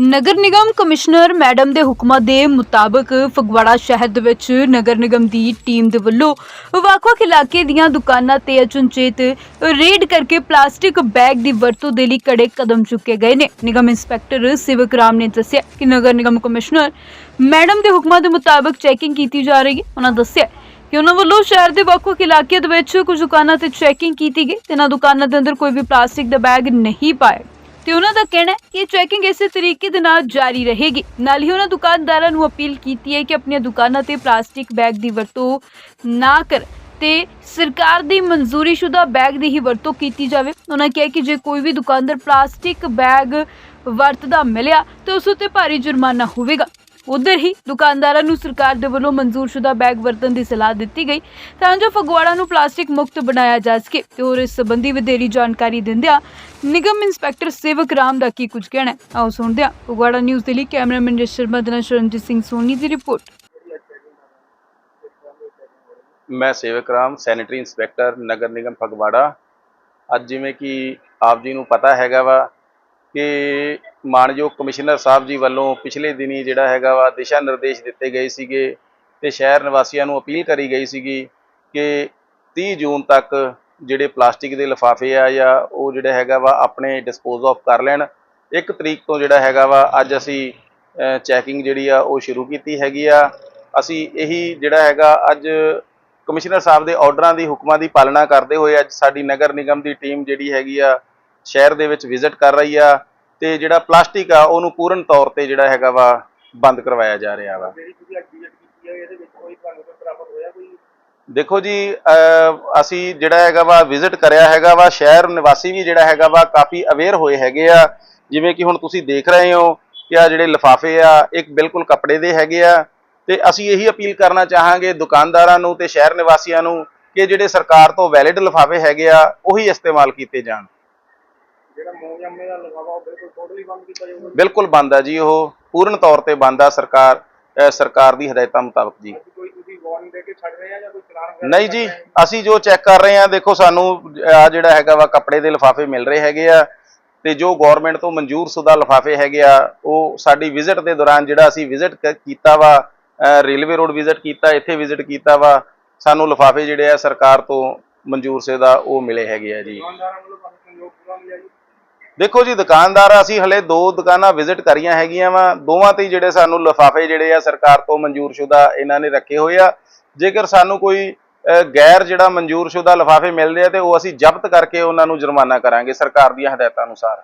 Nagar Nigam commissioner madam ਦੇ ਹੁਕਮਾਂ ਦੇ ਮੁਤਾਬਕ ਫਗਵਾੜਾ ਸ਼ਹਿਰ ਦੇ ਵਿੱਚ ਨਗਰ ਨਿਗਮ ਦੀ ਟੀਮ ਦੇ ਵੱਲੋਂ ਵੱਖ-ਵੱਖ ਇਲਾਕੇ ਦੀਆਂ ਦੁਕਾਨਾਂ ਤੇ ਅਚਨਚੇਤ ਰੇਡ ਕਰਕੇ ਪਲਾਸਟਿਕ ਬੈਗ ਦੀ ਵਰਤੋਂ ਦੇ ਲਈ ਕੜੇ ਕਦਮ ਚੁੱਕੇ ਗਏ ਨੇ। ਨਿਗਮ ਇੰਸਪੈਕਟਰ ਸਿਵਕ ਰਾਮ ਨੇ ਦੱਸਿਆ ਕਿ ਨਗਰ ਨਿਗਮ ਕਮਿਸ਼ਨਰ ਮੈਡਮ ਦੇ ਹੁਕਮਾਂ ਦੇ ਮੁਤਾਬਕ ਚੈਕਿੰਗ ਕੀਤੀ ਜਾ ਰਹੀ ਹੈ। ਉਹਨਾਂ ਦੱਸਿਆ ਕਿ ਉਹਨਾਂ ਵੱਲੋਂ ਸ਼ਹਿਰ ਦੇ ਵੱਖ-ਵੱਖ ਇਲਾਕਿਆਂ ਦੇ ਵਿੱਚ ਕੁਝ ਦੁਕਾਨਾਂ ਤੇ ਚੈਕਿੰਗ ਕੀਤੀ ਗਈ। ਇਹਨਾਂ ਦੁਕਾਨਾਂ ਦੇ ਅੰਦਰ ਕੋਈ ਵੀ ਪਲਾਸਟਿਕ ਦਾ ਬੈਗ ਨਹੀਂ ਪਾਇਆ। ਤੇ ਉਹਨਾਂ ਦਾ ਕਹਿਣਾ ਹੈ ਕਿ ਚੈਕਿੰਗ ਇਸੇ ਤਰੀਕੇ ਦੇ ਨਾਲ ਜਾਰੀ ਰਹੇਗੀ। ਨਾਲ ਹੀ ਉਹਨਾਂ ਦੁਕਾਨਦਾਰਾਂ ਨੂੰ ਅਪੀਲ ਕੀਤੀ ਹੈ ਕਿ ਆਪਣੀਆਂ ਦੁਕਾਨਾਂ ਤੇ ਪਲਾਸਟਿਕ ਬੈਗ ਦੀ ਵਰਤੋਂ ਨਾ ਕਰ ਤੇ ਸਰਕਾਰ ਦੀ ਮਨਜ਼ੂਰੀਸ਼ੁਦਾ ਬੈਗ ਦੀ ਹੀ ਵਰਤੋਂ ਕੀਤੀ ਜਾਵੇ। ਉਹਨਾਂ ਕਿਹਾ ਕਿ ਜੇ ਕੋਈ ਵੀ ਦੁਕਾਨਦਾਰ ਪਲਾਸਟਿਕ ਬੈਗ ਵਰਤਦਾ ਮਿਲਿਆ, ਤੇ ਉਸ ਉੱਤੇ ਭਾਰੀ ਜੁਰਮਾਨਾ ਹੋਵੇਗਾ। ਉਧਰ ਹੀ ਦੁਕਾਨਦਾਰਾਂ ਨੂੰ ਸਰਕਾਰ ਦੇ ਵੱਲੋਂ ਮਨਜ਼ੂਰਸ਼ੁਦਾ ਬੈਗ ਵਰਤਣ ਦੀ ਸਲਾਹ ਦਿੱਤੀ ਗਈ। ਤਾਂ ਜੋ ਫਗਵਾੜਾ ਨੂੰ ਪਲਾਸਟਿਕ ਮੁਕਤ ਬਣਾਇਆ ਜਾ ਸਕੇ ਤੇ ਹੋਰ ਇਸ ਸੰਬੰਧੀ ਵਧੇਰੀ ਜਾਣਕਾਰੀ ਦਿੰਦਿਆਂ ਨਿਗਮ ਇੰਸਪੈਕਟਰ ਸੇਵਕ ਰਾਮ ਦਾ ਕੀ ਕੁਝ ਕਹਿਣਾ ਹੈ। ਆਓ ਸੁਣਦੇ ਹਾਂ ਫਗਵਾੜਾ ਨਿਊਜ਼ ਦੇ ਲਈ ਕੈਮਰਾਮੈਨ ਜਸ ਸ਼ਰਮਾ ਸ਼ਰਨਜੀਤ ਸਿੰਘ ਸੋਨੀ ਦੀ ਰਿਪੋਰਟ। ਮੈਂ ਸੇਵਕ ਰਾਮ, ਸੈਨੇਟਰੀ ਇੰਸਪੈਕਟਰ, ਨਗਰ ਨਿਗਮ ਫਗਵਾੜਾ। ਅੱਜ ਜਿਵੇਂ ਕਿ ਆਪ ਜੀ ਨੂੰ ਪਤਾ ਹੈਗਾ ਵਾ ਕਿ ਮਾਨਯੋਗ ਕਮਿਸ਼ਨਰ ਸਾਹਿਬ ਜੀ ਵੱਲੋਂ ਪਿਛਲੇ ਦਿਨੀ ਜਿਹੜਾ ਹੈਗਾ ਵਾ ਦਿਸ਼ਾ ਨਿਰਦੇਸ਼ ਦਿੱਤੇ ਗਏ ਸੀਗੇ ਤੇ ਸ਼ਹਿਰ ਨਿਵਾਸੀਆਂ ਨੂੰ ਅਪੀਲ ਕਰੀ ਗਈ ਸੀਗੀ ਕਿ 30 ਜੂਨ ਤੱਕ ਜਿਹੜੇ ਪਲਾਸਟਿਕ ਦੇ ਲਿਫਾਫੇ ਆ ਜਾਂ ਉਹ ਜਿਹੜਾ ਹੈਗਾ ਵਾ ਆਪਣੇ ਡਿਸਪੋਜ਼ ਆਫ ਕਰ ਲੈਣ। ਇੱਕ ਤਰੀਕ ਤੋਂ ਜਿਹੜਾ ਹੈਗਾ ਵਾ ਅੱਜ ਅਸੀਂ ਚੈਕਿੰਗ ਜਿਹੜੀ ਆ ਉਹ ਸ਼ੁਰੂ ਕੀਤੀ ਹੈਗੀ ਆ। ਅਸੀਂ ਇਹੀ ਜਿਹੜਾ ਹੈਗਾ ਅੱਜ ਕਮਿਸ਼ਨਰ ਸਾਹਿਬ ਦੇ ਆਰਡਰਾਂ ਦੀ ਹੁਕਮਾਂ ਦੀ ਪਾਲਣਾ ਕਰਦੇ ਹੋਏ ਅੱਜ ਸਾਡੀ ਨਗਰ ਨਿਗਮ ਦੀ ਟੀਮ ਜਿਹੜੀ ਹੈਗੀ ਆ ਸ਼ਹਿਰ ਦੇ ਵਿੱਚ ਵਿਜ਼ਿਟ ਕਰ ਰਹੀ ਆ। ਤੇ ਜਿਹੜਾ ਪਲਾਸਟਿਕ ਆ ਉਹਨੂੰ ਪੂਰਨ ਤੌਰ ਤੇ ਜਿਹੜਾ ਹੈਗਾ ਵਾ ਬੰਦ ਕਰਵਾਇਆ ਜਾ ਰਿਹਾ ਵਾ। ਦੇਖੋ ਜੀ ਅਸੀਂ ਜਿਹੜਾ ਹੈਗਾ ਵਾ ਵਿਜ਼ਿਟ ਕਰਿਆ ਹੈਗਾ ਵਾ ਸ਼ਹਿਰ ਨਿਵਾਸੀ ਵੀ ਜਿਹੜਾ ਹੈਗਾ ਵਾ ਕਾਫੀ ਅਵੇਅਰ ਹੋਏ ਹੈਗੇ ਆ। ਜਿਵੇਂ ਕਿ ਹੁਣ ਤੁਸੀਂ ਦੇਖ ਰਹੇ ਹੋ ਕਿ ਆ ਜਿਹੜੇ ਲਿਫਾਫੇ ਆ ਇੱਕ ਬਿਲਕੁਲ ਕੱਪੜੇ ਦੇ ਹੈਗੇ ਆ। ਤੇ ਅਸੀਂ ਇਹੀ ਅਪੀਲ ਕਰਨਾ ਚਾਹਾਂਗੇ ਦੁਕਾਨਦਾਰਾਂ ਨੂੰ ਤੇ ਸ਼ਹਿਰ ਨਿਵਾਸੀਆਂ ਨੂੰ ਕਿ ਜਿਹੜੇ ਸਰਕਾਰ ਤੋਂ ਵੈਲਿਡ ਲਿਫਾਫੇ ਹੈਗੇ ਆ ਉਹੀ ਇਸਤੇਮਾਲ ਕੀਤੇ ਜਾਣ। ਜਿਹੜਾ ਮੋਮਜੰਮੇ ਦਾ ਲਗਾਵਾ ਉਹ ਬਿਲਕੁਲ ਟੋਟਲੀ ਬੰਦ ਕੀਤਾ ਜਾਊਗਾ। ਬਿਲਕੁਲ ਬੰਦ ਆ ਜੀ ਉਹ ਪੂਰਨ ਤੌਰ ਤੇ ਬੰਦ ਆ ਸਰਕਾਰ ਅਹ ਸਰਕਾਰ ਦੀ ਹਦਾਇਤਾਂ ਮੁਤਾਬਕ ਜੀ। ਅੱਜ ਕੋਈ ਤੁਸੀਂ ਵਾਰਨਿੰਗ ਦੇ ਕੇ ਛੱਡ ਰਹੇ ਆ ਜਾਂ ਕੋਈ ਚਲਾਨ ਵਗੈਰਾ ਨਹੀਂ ਜੀ? ਅਸੀਂ ਜੋ ਚੈੱਕ ਕਰ ਰਹੇ ਹਾਂ ਦੇਖੋ ਸਾਨੂੰ ਆ ਜਿਹੜਾ ਹੈਗਾ ਵਾ ਕੱਪੜੇ ਦੇ ਲਿਫਾਫੇ ਮਿਲ ਰਹੇ ਹੈਗੇ ਆ ਤੇ ਜੋ ਗਵਰਨਮੈਂਟ ਤੋਂ ਮਨਜ਼ੂਰ ਸ਼ੁਦਾ ਲਿਫਾਫੇ ਹੈਗੇ ਆ ਉਹ ਸਾਡੀ ਵਿਜ਼ਿਟ ਦੇ ਦੌਰਾਨ ਜਿਹੜਾ ਅਸੀਂ ਵਿਜ਼ਿਟ ਕੀਤਾ ਵਾ ਅ, ਰੇਲਵੇ ਰੋਡ ਵਿਜ਼ਿਟ ਕੀਤਾ ਇੱਥੇ ਵਿਜ਼ਿਟ ਕੀਤਾ ਵਾ ਸਾਨੂੰ ਲਿਫਾਫੇ ਜਿਹੜੇ ਆ ਸਰਕਾਰ ਤੋਂ ਮਨਜ਼ੂਰ ਸ਼ੁਦਾ ਉਹ ਮਿਲੇ ਹੈਗੇ ਆ ਜੀ। ਦੁਕਾਨਦਾਰਾਂ ਵੱਲੋਂ ਤੁਹਾਨੂੰ ਸੰਯੋਗ ਪੂਰਾ ਮਿਲਿਆ ਜੀ। ਦੇਖੋ ਜੀ ਦੁਕਾਨਦਾਰ ਅਸੀਂ ਹਲੇ ਦੋ ਦੁਕਾਨਾਂ ਵਿਜ਼ਿਟ ਕਰੀਆਂ ਹੈਗੀਆਂ ਵਾ। ਦੋਵਾਂ ਤੇ ਹੀ ਜਿਹੜੇ ਸਾਨੂੰ ਲਿਫਾਫੇ ਜਿਹੜੇ ਆ ਸਰਕਾਰ ਤੋਂ ਮਨਜ਼ੂਰਸ਼ੁਦਾ ਇਹਨਾਂ ਨੇ ਰੱਖੇ ਹੋਏ ਆ। ਜੇਕਰ ਸਾਨੂੰ ਕੋਈ ਗੈਰ ਜਿਹੜਾ ਮਨਜ਼ੂਰਸ਼ੁਦਾ ਲਿਫਾਫੇ ਮਿਲਦੇ ਆ ਤੇ ਉਹ ਅਸੀਂ ਜ਼ਬਤ ਕਰਕੇ ਉਹਨਾਂ ਨੂੰ ਜੁਰਮਾਨਾ ਕਰਾਂਗੇ ਸਰਕਾਰ ਦੀਆਂ ਹਦਾਇਤਾਂ ਅਨੁਸਾਰ।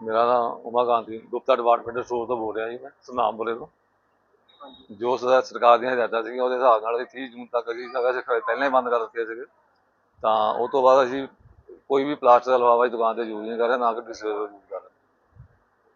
ਮੇਰਾ ਨਾਮ ਉਮਾ ਗਾਂਧੀ ਗੁਪਤਾ ਡਿਪਾਰਟਮੈਂਟ ਸਟੋਰ ਤੋਂ ਬੋਲ ਰਿਹਾ ਜੀ ਮੈਂ। ਸੁਨਾਮ ਬੋਲੇ ਤੋਂ ਜੋ ਸਰਕਾਰ ਦੀਆਂ ਹਦਾਇਤਾਂ ਸੀਗੀਆਂ ਉਹਦੇ ਹਿਸਾਬ ਨਾਲ ਅਸੀਂ 30 ਜੂਨ ਤੱਕ ਅਸੀਂ ਖ- ਪਹਿਲਾਂ ਹੀ ਬੰਦ ਕਰ ਦਿੱਤੇ ਸੀਗੇ ਤਾਂ ਉਹ ਤੋਂ ਬਾਅਦ ਅਸੀਂ ਕੋਈ ਵੀ ਪਲਾਸਟਿਕ ਦਾ ਲਿਫਾਫਾ ਇਸ ਦੁਕਾਨ ਤੇ ਯੂਜ਼ ਨਹੀਂ ਕਰ ਰਹੇ ਨਾ ਕਿ ਡਿਸਪੋਜ਼ਲ ਯੂਜ਼ ਕਰ ਰਹੇ